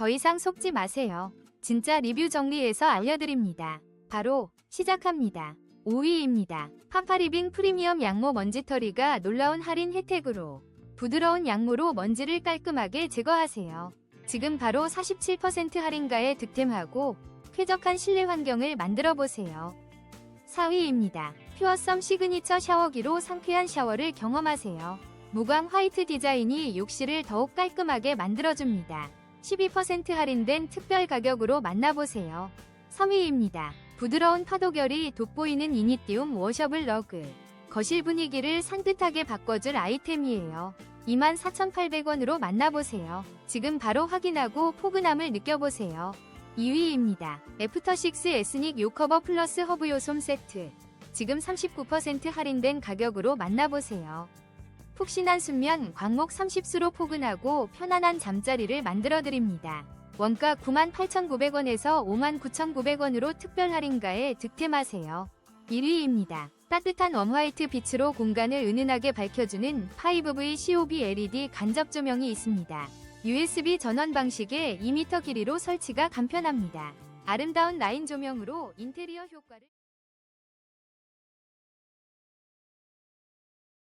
더 이상 속지 마세요. 진짜 리뷰 정리해서 알려드립니다. 바로 시작합니다. 5위입니다. 파파리빙 프리미엄 양모 먼지털이가 놀라운 할인 혜택으로 부드러운 양모로 먼지를 깔끔하게 제거하세요. 지금 바로 47% 할인가에 득템하고 쾌적한 실내 환경을 만들어 보세요. 4위입니다. 퓨어썸 시그니처 샤워기로 상쾌한 샤워를 경험하세요. 무광 화이트 디자인이 욕실을 더욱 깔끔하게 만들어줍니다. 12% 할인된 특별 가격으로 만나보세요. 3위입니다. 부드러운 파도결이 돋보이는 이니띠움 워셔블 러그. 거실 분위기를 산뜻하게 바꿔줄 아이템이에요. 24,800원으로 만나보세요. 지금 바로 확인하고 포근함을 느껴보세요. 2위입니다. 애프터식스 에스닉 요커버 플러스 허브 요솜 세트. 지금 39% 할인된 가격으로 만나보세요. 푹신한 수면 광목 30수로 포근하고 편안한 잠자리를 만들어드립니다. 원가 98,900원에서 59,900원으로 특별 할인가에 득템하세요. 1위입니다. 따뜻한 웜화이트 빛으로 공간을 은은하게 밝혀주는 5V COB LED 간접 조명이 있습니다. USB 전원 방식의 2m 길이로 설치가 간편합니다. 아름다운 라인 조명으로 인테리어 효과를